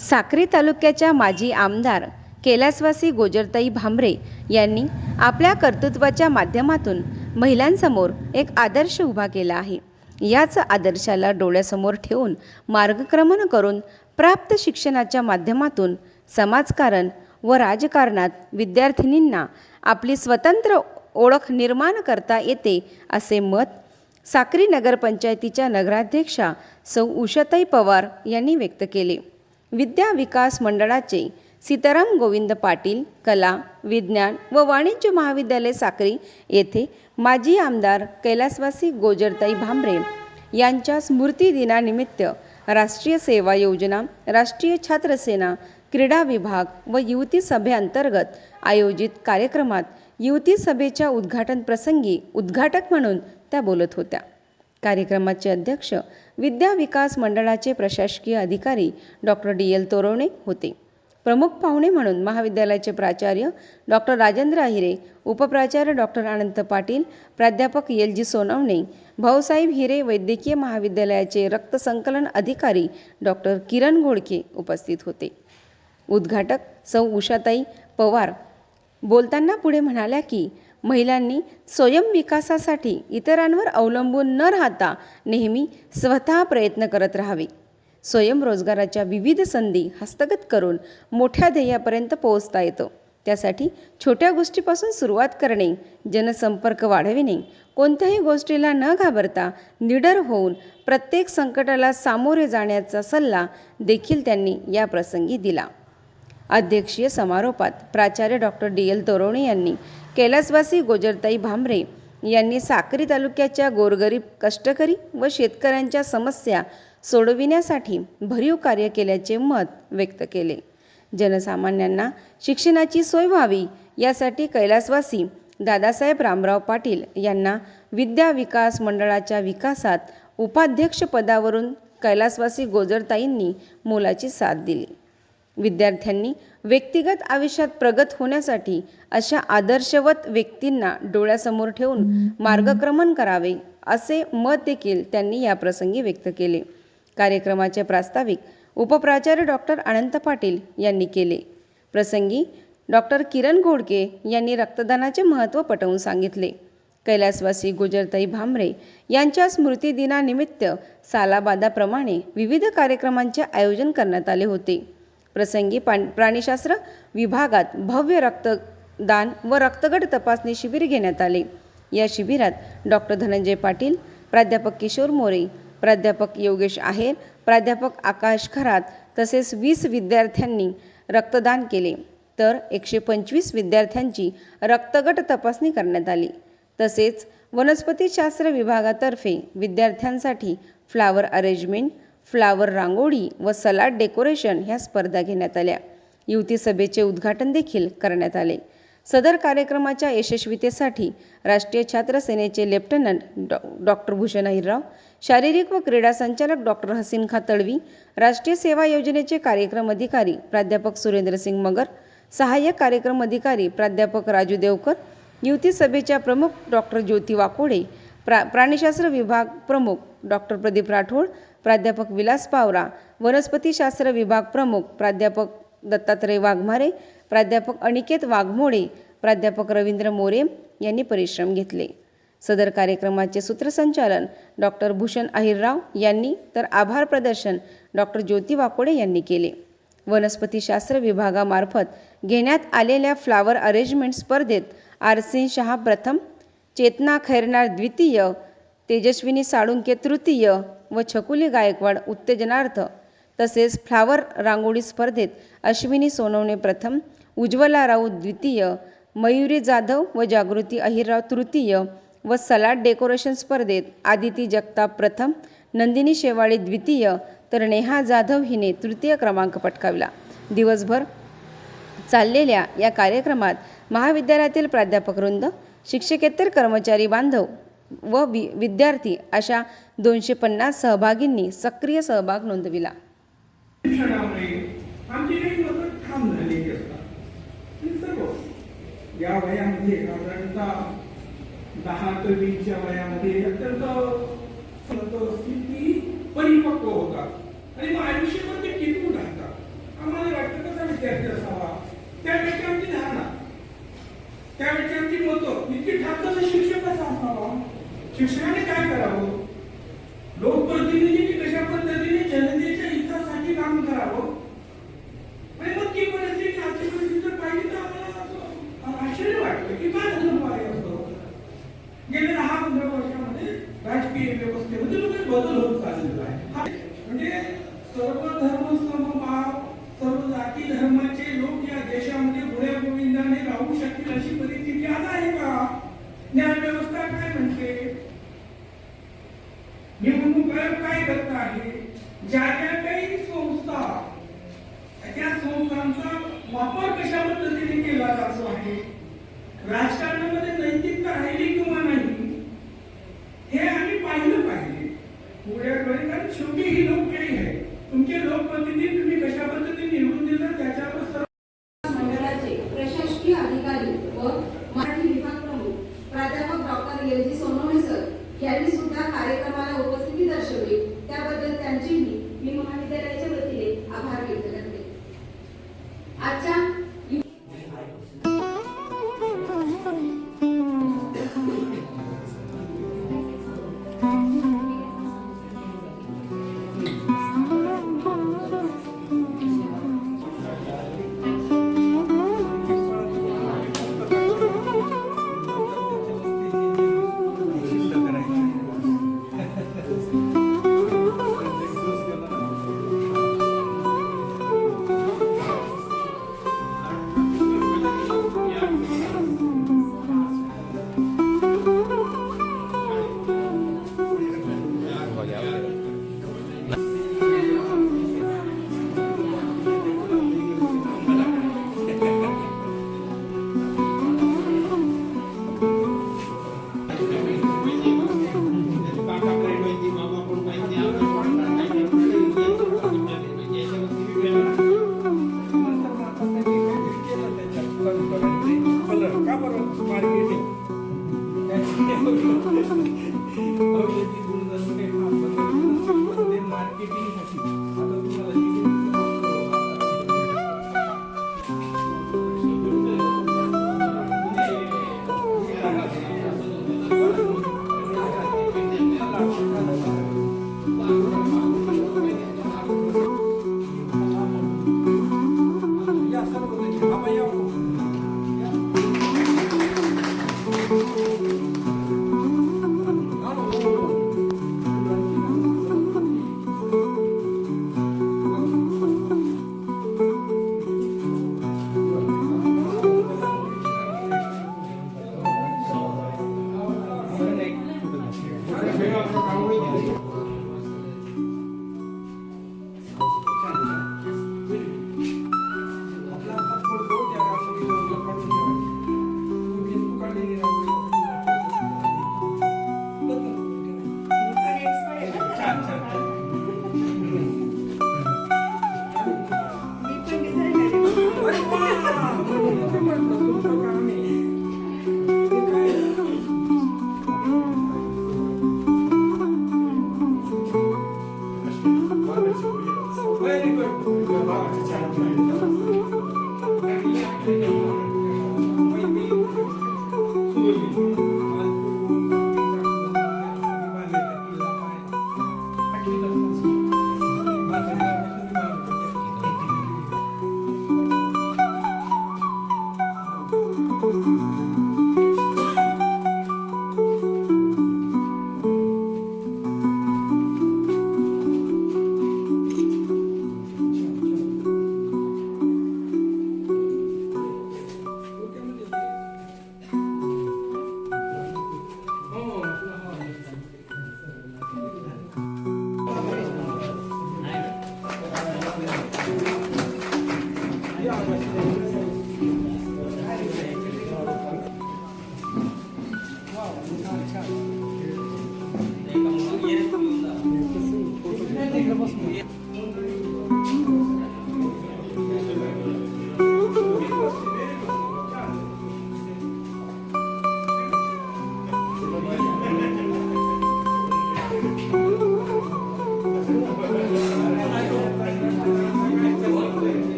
साक्री तालुक्याच्या माजी आमदार कैलासवासी गोजरताई भांबरे यांनी आपल्या कर्तृत्वाच्या माध्यमातून महिलांसमोर एक आदर्श उभा केला आहे. याच आदर्शाला डोळ्यासमोर ठेवून मार्गक्रमण करून प्राप्त शिक्षणाच्या माध्यमातून समाजकारण व राजकारणात विद्यार्थिनींना आपली स्वतंत्र ओळख निर्माण करता येते असे मत साक्री नगरपंचायतीच्या नगराध्यक्षा सौ उषाताई पवार यांनी व्यक्त केले. विद्या विकास मंडळाचे सीताराम गोविंद पाटील कला विज्ञान व वाणिज्य महाविद्यालय साक्री येथे माजी आमदार कैलासवासी गोजरताई भांबरे यांच्या स्मृतिदिनानिमित्त राष्ट्रीय सेवा योजना राष्ट्रीय छात्रसेना क्रीडा विभाग व युवती सभेअंतर्गत आयोजित कार्यक्रमात युवती सभेच्या उद्घाटन प्रसंगी उद्घाटक म्हणून त्या बोलत होत्या. कार्यक्रमाचे अध्यक्ष विद्या विकास मंडळाचे प्रशासकीय अधिकारी डॉक्टर डी. एल तोरवणे होते. प्रमुख पाहुणे म्हणून महाविद्यालयाचे प्राचार्य डॉक्टर राजेंद्र अहिरे उपप्राचार्य डॉक्टर अनंत पाटील प्राध्यापक एल जी सोनवणे भाऊसाहेब हिरे वैद्यकीय महाविद्यालयाचे रक्तसंकलन अधिकारी डॉक्टर किरण घोडके उपस्थित होते. उद्घाटक सौ. उषाताई पवार. बोलताना पुढे म्हणाल्या की महिलांनी स्वयंविकासासाठी इतरांवर अवलंबून न राहता नेहमी स्वतः प्रयत्न करत राहावे. स्वयंरोजगाराच्या विविध संधी हस्तगत करून मोठ्या ध्येयापर्यंत पोहोचता येतं. त्यासाठी छोट्या गोष्टीपासून सुरुवात करणे जनसंपर्क वाढविणे कोणत्याही गोष्टीला न घाबरता निडर होऊन प्रत्येक संकटाला सामोरे जाण्याचा सल्ला देखील त्यांनी या प्रसंगी दिला. अध्यक्षीय समारोपात प्राचार्य डॉक्टर डी. एल तोरवणे यांनी कैलासवासी गोजरताई भांबरे यांनी साक्री तालुक्याच्या गोरगरीब कष्टकरी व शेतकऱ्यांच्या समस्या सोडविण्यासाठी भरीव कार्य केल्याचे मत व्यक्त केले. जनसामान्यांना शिक्षणाची सोय व्हावी यासाठी कैलासवासी दादासाहेब रामराव पाटील यांना विद्या विकास मंडळाच्या विकासात उपाध्यक्षपदावरून कैलासवासी गोजरताईंनी मोलाची साथ दिली. विद्यार्थ्यांनी व्यक्तिगत आयुष्यात प्रगत होण्यासाठी अशा आदर्शवत व्यक्तींना डोळ्यासमोर ठेवून मार्गक्रमण करावे असे मत देखील त्यांनी या प्रसंगी व्यक्त केले. कार्यक्रमाचे प्रास्ताविक उपप्राचार्य डॉक्टर अनंत पाटील यांनी केले. प्रसंगी डॉक्टर किरण घोडके यांनी रक्तदानाचे महत्त्व पटवून सांगितले. कैलासवासी गुजरताई भांबरे यांच्या स्मृतिदिनानिमित्त सालाबादाप्रमाणे विविध कार्यक्रमांचे आयोजन करण्यात आले होते. प्रसंगी पाण प्राणीशास्त्र विभागात भव्य रक्तदान व रक्तगट तपासणी शिबिर घेण्यात आले. या शिबिरात डॉक्टर धनंजय पाटील प्राध्यापक किशोर मोरे प्राध्यापक योगेश आहेर प्राध्यापक आकाश खरात तसेच वीस विद्यार्थ्यांनी रक्तदान केले. तर एकशे पंचवीस विद्यार्थ्यांची रक्तगट तपासणी करण्यात आली. तसेच वनस्पतीशास्त्र विभागातर्फे विद्यार्थ्यांसाठी फ्लावर अरेंजमेंट फ्लावर रांगोळी व सलाड डेकोरेशन ह्या स्पर्धा घेण्यात आल्या. युवती सभेचे उद्घाटन देखील करण्यात आले. सदर कार्यक्रमाच्या यशस्वीतेसाठी राष्ट्रीय छात्र सेनेचे lieutenant Dr doctor Bhushan Ahirrao शारीरिक व क्रीडा संचालक डॉक्टर हसीन खा तळवी राष्ट्रीय सेवा योजनेचे कार्यक्रम अधिकारी प्राध्यापक सुरेंद्रसिंग मगर सहाय्यक कार्यक्रम अधिकारी प्राध्यापक राजू देवकर युवती सभेच्या प्रमुख डॉक्टर ज्योती वाकोडे प्रा प्राणीशास्त्र विभाग प्रमुख डॉक्टर प्रदीप राठोड प्राध्यापक विलास पावरा वनस्पतीशास्त्र विभाग प्रमुख प्राध्यापक दत्तात्रय वाघमारे प्राध्यापक अनिकेत वाघमोडे प्राध्यापक रवींद्र मोरे यांनी परिश्रम घेतले. सदर कार्यक्रमाचे सूत्रसंचालन डॉक्टर भूषण अहिरराव यांनी तर आभार प्रदर्शन डॉक्टर ज्योती वाकोडे यांनी केले. वनस्पतीशास्त्र विभागामार्फत घेण्यात आलेल्या फ्लावर अरेंजमेंट स्पर्धेत आरसी शहा प्रथम चेतना खैरनार द्वितीय तेजस्विनी साळुंके तृतीय व छकुली गायकवाड उत्तेजनार्थ तसेच फ्लावर रांगोळी स्पर्धेत अश्विनी सोनवणे प्रथम उज्ज्वला राऊत द्वितीय मयुरी जाधव व जागृती अहिरराव तृतीय व सलाड डेकोरेशन स्पर्धेत आदिती जगताप प्रथम नंदिनी शेवाळे द्वितीय तर नेहा जाधव हिने तृतीय क्रमांक पटकावला. दिवसभर चाललेल्या या कार्यक्रमात महाविद्यालयातील प्राध्यापकवृंद शिक्षकेतर कर्मचारी बांधव व वि विद्यार्थी अशा दोनशे पन्नास सहभागींनी सक्रिय सहभाग नोंदविला. या वयामध्ये साधारणतः दहा ते वीसच्या वयामध्ये अत्यंत संत स्थिती परिपक्व होतात. आणि मग आयुष्यभर ते टिकून राहतात? आम्हाला वाटतं कसा विद्यार्थी असावा? त्यावेळची आमची धारणा. त्यावेळची आमची मतं इतकी ठाक शिक्षक कसा असावा? शिक्षणाने काय करावं? लोकप्रतिनिधी कशा पद्धतीने जनतेच्या हितासाठी काम करावं? म्हणजे मग ती परिस्थिती आजची परिस्थिती जर पाहिली तर आम्हाला आश्चर्य वाटतं की काय झालं पाहिजे असं? गेल्या दहा पंधरा वर्षामध्ये राजकीय व्यवस्थेमध्ये लोक बदल होत चाललेला आहे. म्हणजे सर्व धर्म समभाव सर्व जाती धर्माचे लोक या देशामध्ये गुण्या गोविंदाने राहू शकतील अशी परिस्थिती आज आहे का न्याय व्यवस्था काय म्हणते निवडणूक आयोग काय करत आहे ज्या ज्या काही संस्था त्या संस्थांचा वापर कशा पद्धतीने केला जातो आहे राजकारणामध्ये नैतिकता राहिली किंवा नाही हे आम्ही पाहिलं पाहिजे पुढे कारण शेवटी ही लोकशाही आहे तुमचे लोकप्रतिनिधी तुम्ही कशा पद्धतीने निवडून दिलं त्याच्यावर सर्व मंडळाचे प्रशासकीय अधिकारी व मराठी विभाग प्रमुख. प्राध्यापक doctor L G Sonawane sir. यांनी सुद्धा कार्यक्रमाला उपस्थित Thank you.